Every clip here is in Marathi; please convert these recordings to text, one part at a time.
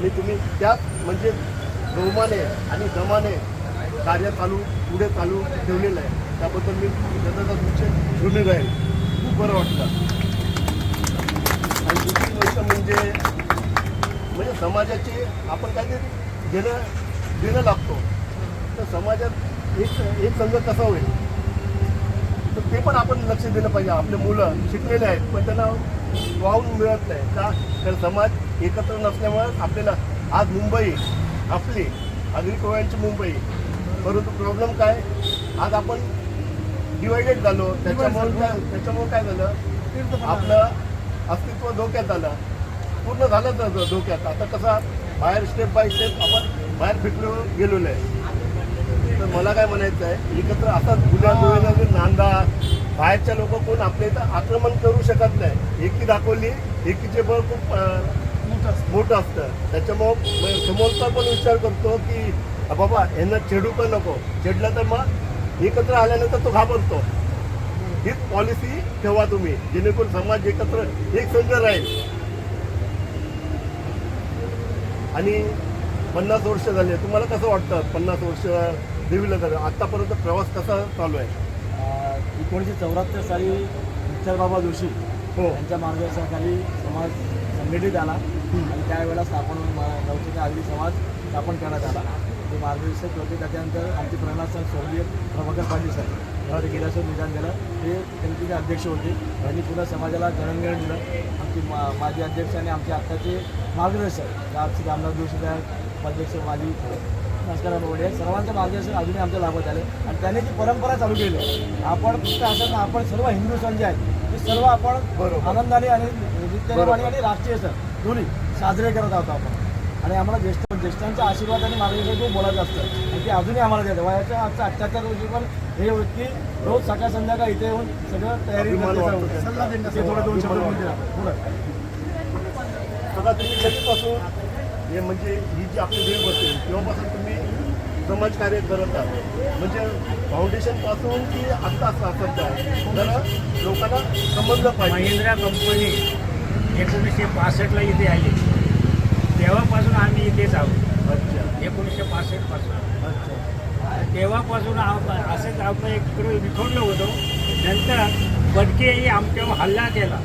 आणि तुम्ही त्याच म्हणजे जोमाने आणि दमाने कार्य चालू पुढे चालू ठेवलेलं आहे. त्याबद्दल मी जनता तुमचे ऋणी राहील खूप बरं वाटलं. आणि दुसरी गोष्ट म्हणजे म्हणजे समाजाचे आपण काहीतरी देणं देणं लागतो. तर समाजात एक एक संघ कसा होईल? तर ते पण आपण लक्ष दिलं पाहिजे. आपले मुलं शिकलेले आहेत पण त्यांना वाहून मिळत नाही. का? तर समाज एकत्र नसल्यामुळे आपल्याला आज मुंबई आपली आगरी कोळ्यांची मुंबई परंतु प्रॉब्लेम काय? आज आपण डिवायडेड झालो. त्याच्यामुळे काय त्याच्यामुळे काय झालं? आपलं अस्तित्व धोक्यात आलं. पूर्ण झालं धोक्यात. आता कसा? बाहेर स्टेप बाय स्टेप आपण बाहेर फिटलो गेलेलो आहे. मला काय म्हणायचं आहे एकत्र असाच गुन्हा गोविंदा नांदा बाहेरच्या लोक कोण आपल्या इथं आक्रमण करू शकत नाही. एकी दाखवली एकीचे बळ खूप मोठं असतं. त्याच्यामुळं समोरचा पण विचार करतो की "अ बाबा यांना चेडू पण नको. चेडलं तर मग एकत्र आल्यानंतर तो घाबरतो. हीच पॉलिसी ठेवा तुम्ही. जेणेकरून समाज एकत्र एक संघ राहील. आणि पन्नास वर्ष झाले. तुम्हाला कसं वाटतं? पन्नास वर्ष देवीला झालं. आतापर्यंत प्रवास कसा चालू आहे? एकोणीसशे चौऱ्याहत्तर साली विठ्ठलबाबा जोशी हो. यांच्या मार्गदर्शनाखाली समाज संघटित आला आणि त्यावेळेला स्थापन नवचित आगरी समाज स्थापन करण्यात आला. ते मार्गदर्शक होते. त्याच्यानंतर आमचे प्रल्हाद सर स्वर्गीय प्रभाकर पाटील सर जेव्हा ते गेल्याचं निदान झालं. ते त्यांचे अध्यक्ष होते. त्यांनी पुन्हा समाजाला जळणगण दिलं. आमचे मा माजी अध्यक्ष आणि आमचे आत्ताचे मार्गदर्शक रामनाथ जोशी साहेब अध्यक्ष माजी वडे सर्वांचं मार्गदर्शन अजूनही आमच्या लाभत आले आणि त्याने ती परंपरा चालू केली आहे. आपण फक्त असं आपण सर्व हिंदू सण जे आहेत ते सर्व आपण. आनंदाने आणि नित्यनेमाने आणि राष्ट्रीय सण दोन्ही साजरे करत आहोत आपण आणि आम्हाला ज्येष्ठ ज्येष्ठांचा आशीर्वाद आणि मार्गदर्शन खूप बोलायचं असतं आणि ते अजूनही आम्हाला देतं वयाच्या आजच्या अठ्ठ्याहत्तर रोजी पण हे व्यक्ती रोज सकाळ संध्याकाळ इथे येऊन सगळं तयारी. ते थोडं दोन शब्द बोलून द्या. पुढं. बघा तुम्ही कधीपासून हे म्हणजे ही जी आपली वेळ बसेल तेव्हापासून तुम्ही समाजकार्य करत आहात म्हणजे फाउंडेशनपासून की आत्ता सध्या तर लोकांना समजलं पाहिजे. महिंद्रा कंपनी एकोणीसशे पासष्टला इथे आली. तेव्हापासून आम्ही इथेच आहोत. अच्छा. एकोणीसशे पासष्टपासून अच्छा. तेव्हापासून असंच आपण इकडे विखरलो होतो. नंतर बडके आमच्यावर हल्ला केला.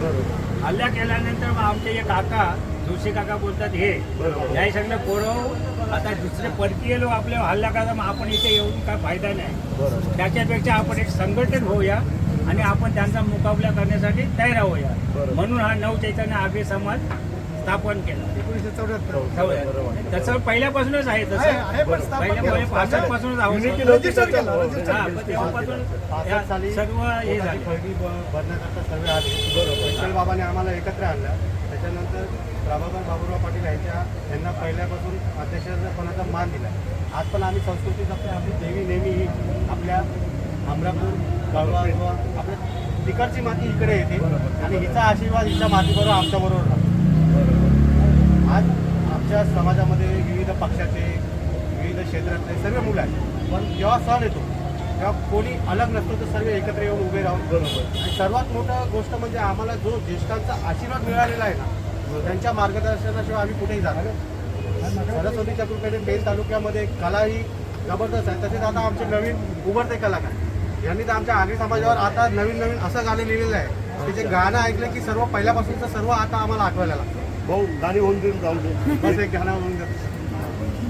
बरोबर. हल्ला केल्यानंतर मग आमचे एक काका जोशी काका बोलतात हे बरोबर. नाही सगळं पोरं आता दुसरे परकीय लोक आपल्यावर हल्ला करता मग आपण इथे येऊन काय फायदा नाही. त्याच्यापेक्षा आपण एक संघटित होऊया आणि आपण त्यांचा मुकाबला करण्यासाठी तयार होऊया. म्हणून हा नव चैतन्य आगे समाज स्थापन केला. एकोणीसशे चौऱ्याहत्तर. तसं पहिल्यापासूनच आहे तसं. स्थापन पहिल्या केलं. पहिल्या पासष्ट पासूनच आहोत. हा, सर्व हे झाले. खरेदी भरण्याकरता सर्व आले. बरोबर. विठ्ठल बाबाने आम्हाला एकत्र आणलं. त्याच्यानंतर प्रभाकर बाबूराव पाटील यांच्या यांना पहिल्यापासून अध्यक्षपणाचा मान दिला आज पण आम्ही संस्कृती जपते आपली देवी नेहमी ही आपल्या अमरापूर कळवा किंवा आपल्या तिकडची माती इकडे येते. आणि हिचा आशीर्वाद हिच्या मातीबरोबर आमच्याबरोबर राहतो. आज आमच्या समाजामध्ये विविध पक्षाचे विविध क्षेत्रातले सर्व मुलं आहेत. पण जेव्हा सण येतो तेव्हा कोणी अलग नसतो तर सर्व एकत्र येऊन उभे राहून. बरोबर आणि सर्वात मोठं गोष्ट म्हणजे आम्हाला जो ज्येष्ठांचा आशीर्वाद मिळालेला आहे ना त्यांच्या मार्गदर्शनाशिवाय आम्ही कुठेही जाणार नाही. सरस्वतीच्या कृपेने पेन तालुक्यामध्ये कला ही जबरदस्त आहे. तसेच आता आमचे नवीन उभरते कलाकार. यांनी तर आमच्या आगरी समाजावर आता नवीन नवीन असं गाणं लिहिलेलं आहे. की जे गाणं ऐकलं की सर्व पहिल्यापासूनचं सर्व आता आम्हाला आठवायला लागतं भाऊ गाणी होऊन देऊन जाऊन दे. बस एक गाणं होऊन जातं.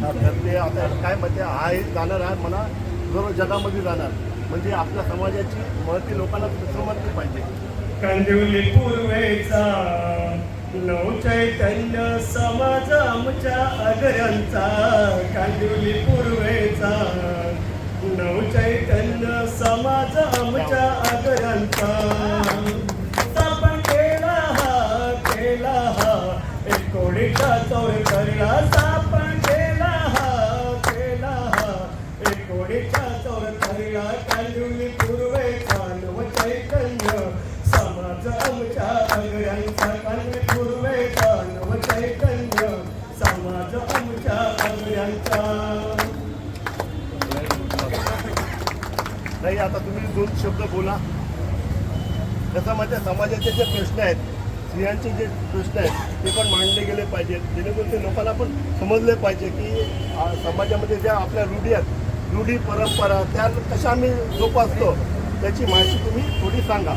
तर ते आता काय म्हणते हा एक जाणार आहे मला सर्व जगामध्ये जाणार. म्हणजे आपल्या समाजाची महती लोकांना समजली पाहिजे. कांदिवली पूर्वेचा नव चैतन्य समाज आमच्या आगऱ्यांचा कांदिवली पूर्वेचा. नव चैतन्य समाज आमच्या आगऱ्यांचा स्थापन केला हा केला हा एकोणीचा चौर ताई आता तुम्ही दोन शब्द बोला. कसं माहिती आहे, समाजाचे जे प्रश्न आहेत स्त्रियांचे जे प्रश्न आहेत ते पण मांडले गेले पाहिजेत. जेणेकरून ते लोकांना पण समजले पाहिजे की समाजामध्ये ज्या आपल्या रूढी आहेत रूढी परंपरा त्या कशा आम्ही जोपासतो त्याची माहिती तुम्ही थोडी सांगा.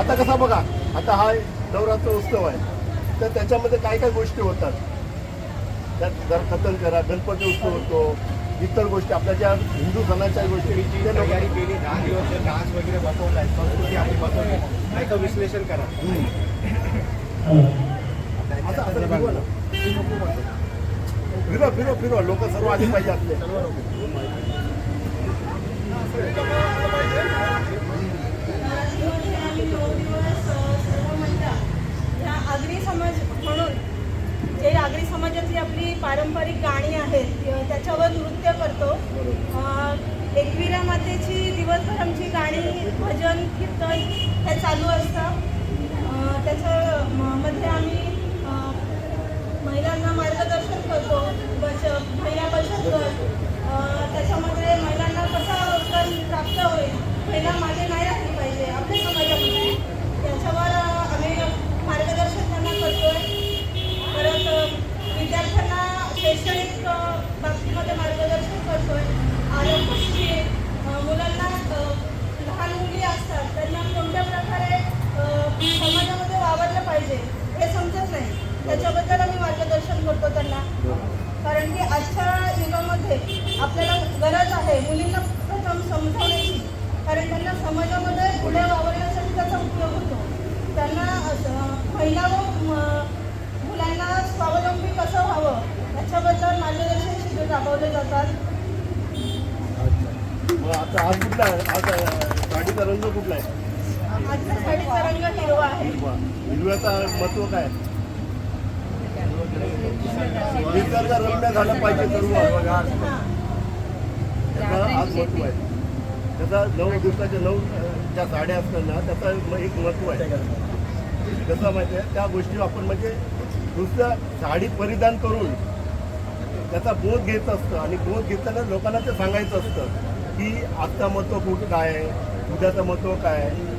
आता कसा बघा आता हा नवरात्र उत्सव आहे. तर त्याच्यामध्ये काय काय गोष्टी होतात? त्यात जर कथन करा गणपती उत्सव होतो इतर गोष्टी आपल्या ज्या हिंदू सणाच्या गोष्टी तयारी केली दहा दिवस डान्स वगैरे बसवलाय संस्कृती आपली बसवली त्याचं विश्लेषण करा. फिरवा ना. फिरवा फिरवा फिरवा. लोक सर्व आली पाहिजे आपले आम्ही नऊ दिवस अ, सर्व महिला ह्या आगरी समाज म्हणून जे आगरी समाजातली आपली पारंपरिक गाणी आहेत त्याच्यावर नृत्य करतो. एकविरा मातेची दिवसभर आमची गाणी भजन कीर्तन हे चालू असतं. त्याच्यामध्ये आम्ही महिलांना मार्गदर्शन करतो. बच महिला बचत गट त्याच्यामध्ये महिलांना कसा रोजगार प्राप्त होईल महिला मागे नाही राहिली पाहिजे आपल्या समाजामध्ये याच्यावर अ, आम्ही मार्गदर्शन त्यांना करतोय परत अ, विद्यार्थ्यांना शैक्षणिक अ, बाबतीमध्ये मार्गदर्शन करतोय आरोग्य शिबिर अ, मुलांना अ, लहान मुली असतात त्यांना कोणत्या प्रकारे अ, समाजामध्ये वावरलं पाहिजे हे समजत नाही. त्याच्याबद्दल आम्ही मार्गदर्शन करतो त्यांना. कारण की आजच्या युगामध्ये आपल्याला गरज आहे मुलींना प्रथम समजावण्याची. कारण त्यांना समाजामध्ये पुढे वावरण्यासाठी त्याचा उपयोग होतो. त्यांना महिला व मुलांना स्वावलंबी कसं व्हावं याच्याबद्दल मार्गदर्शन शिबिर राबवले जातात. आता आज कुठला आहे? आज रंग कुठला आहे? हिरव्याचा महत्त्व काय? निसर्ग रम्य झालं पाहिजे सर्व हां आज महत्त्व आहे. त्याचा नऊ दिवसाच्या नऊ ज्या साड्या असतात ना त्याचा एक महत्त्व आहे. कसं माहिती आहे? त्या गोष्टी आपण म्हणजे नुसतं साडी परिधान करून त्याचा बोध घेत असतं आणि बोध घेताना लोकांना ते सांगायचं असतं की आजचा महत्त्व कुठं काय आहे? उद्याचं महत्त्व काय आहे?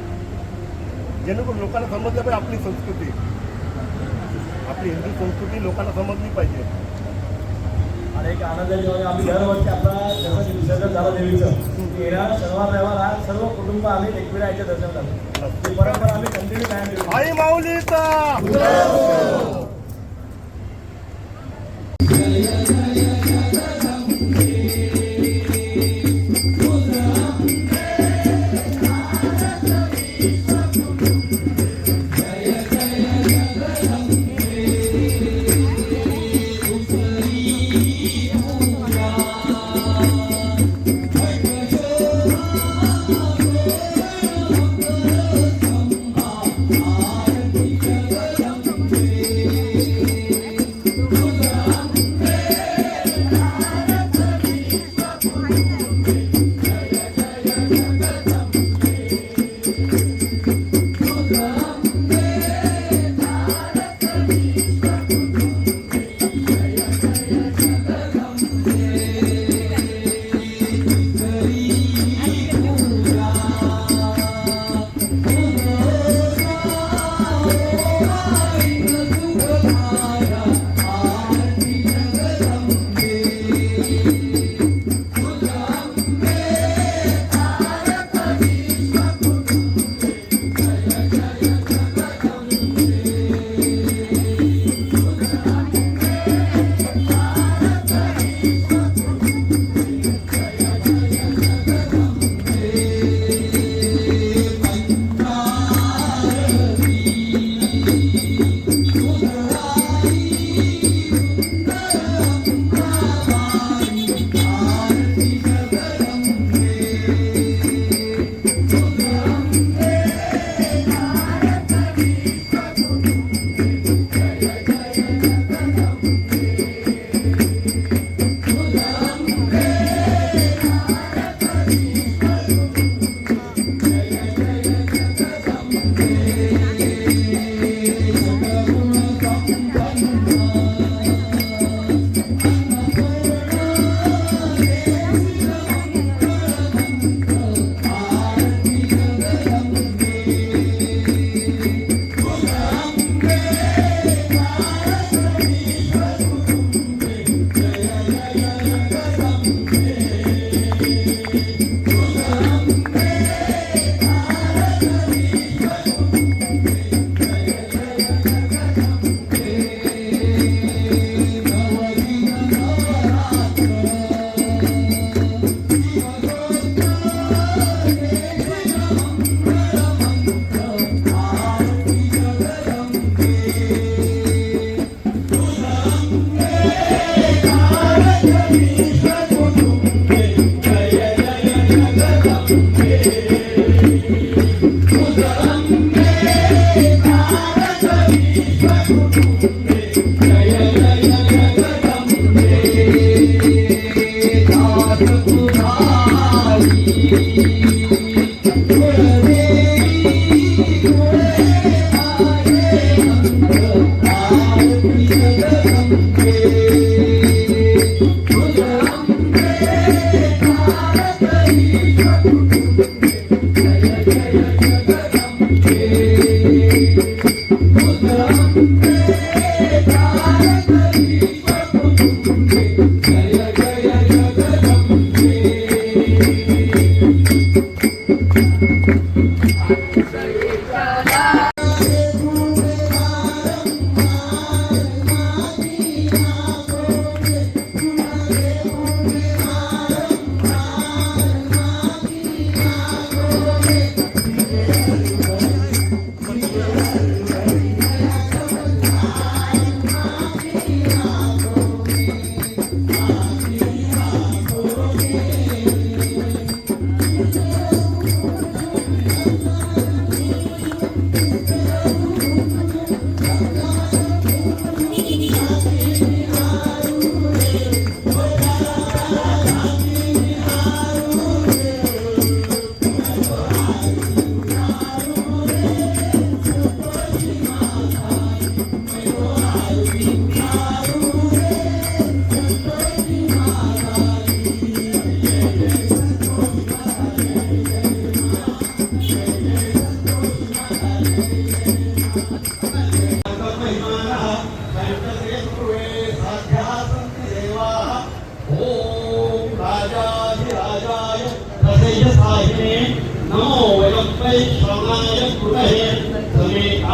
जेणेकरून लोकांना समजलं पाहिजे आपली संस्कृती. आपली हिंदू संस्कृती लोकांना समजली पाहिजे. आणि एक आनंदाची आम्ही दरवर्षी आपला जसं विसर्जन झालं देवीचं येणार शनिवार रविवार हा सर्व कुटुंब आम्ही एकविरा याच्या दर्शन झालो. ही परंपरा आम्ही कंटिन्यू कायम आई माऊलीचा!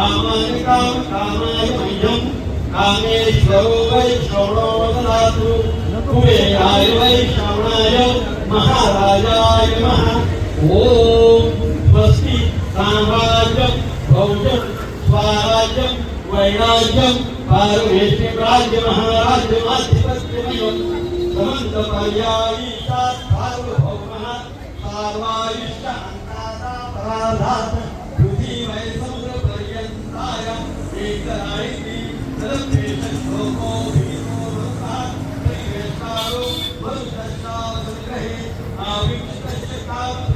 समे कामानि कामकामाय मह्यं कामेश्वरो वै श्रवणो ददातु कुबेराय वै श्रवणाय महाराजाय नमः ओम स्वस्ति साम्राज्यं भौजं स्वराज्यं वैराज्यं पारमेश्वर राज्य महाराज्यमाधिपत्यमयम् Out.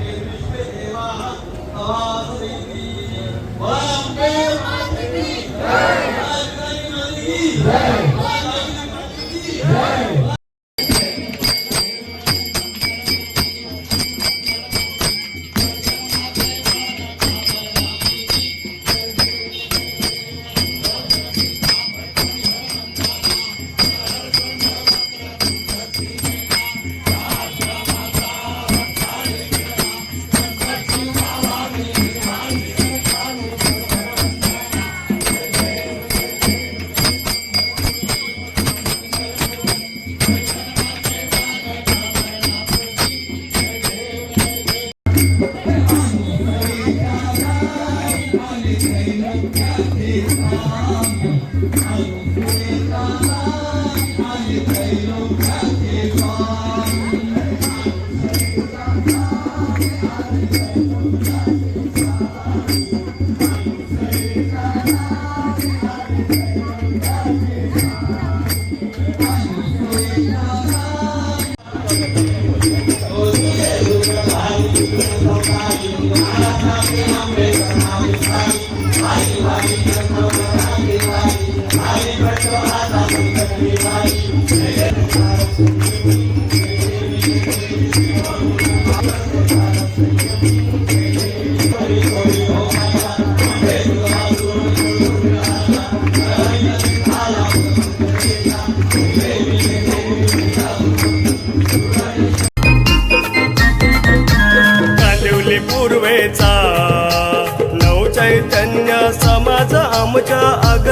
कांदिवली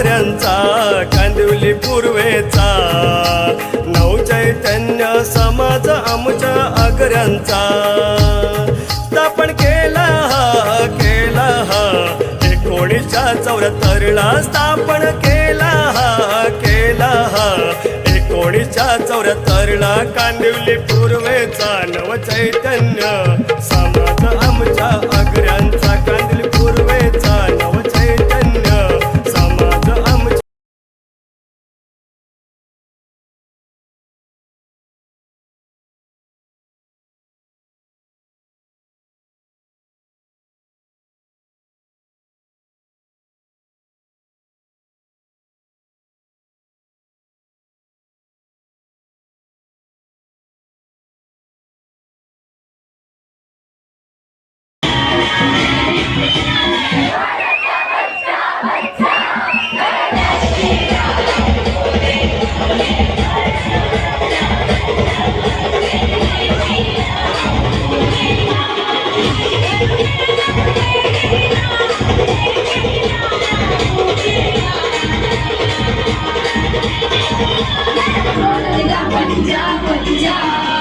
आग्र्यांचा कांदिवली पूर्वेचा. नवचैतन्य समाज आमच्या आग्र्यांचा स्थापन केला हा केला हा. एकोणीसच्या चौऱ्याहत्तरला स्थापन केला हा केला हा. एकोणीसच्या चौऱ्याहत्तरला कांदिवली पूर्वेचा नवचैतन्य. Yeah.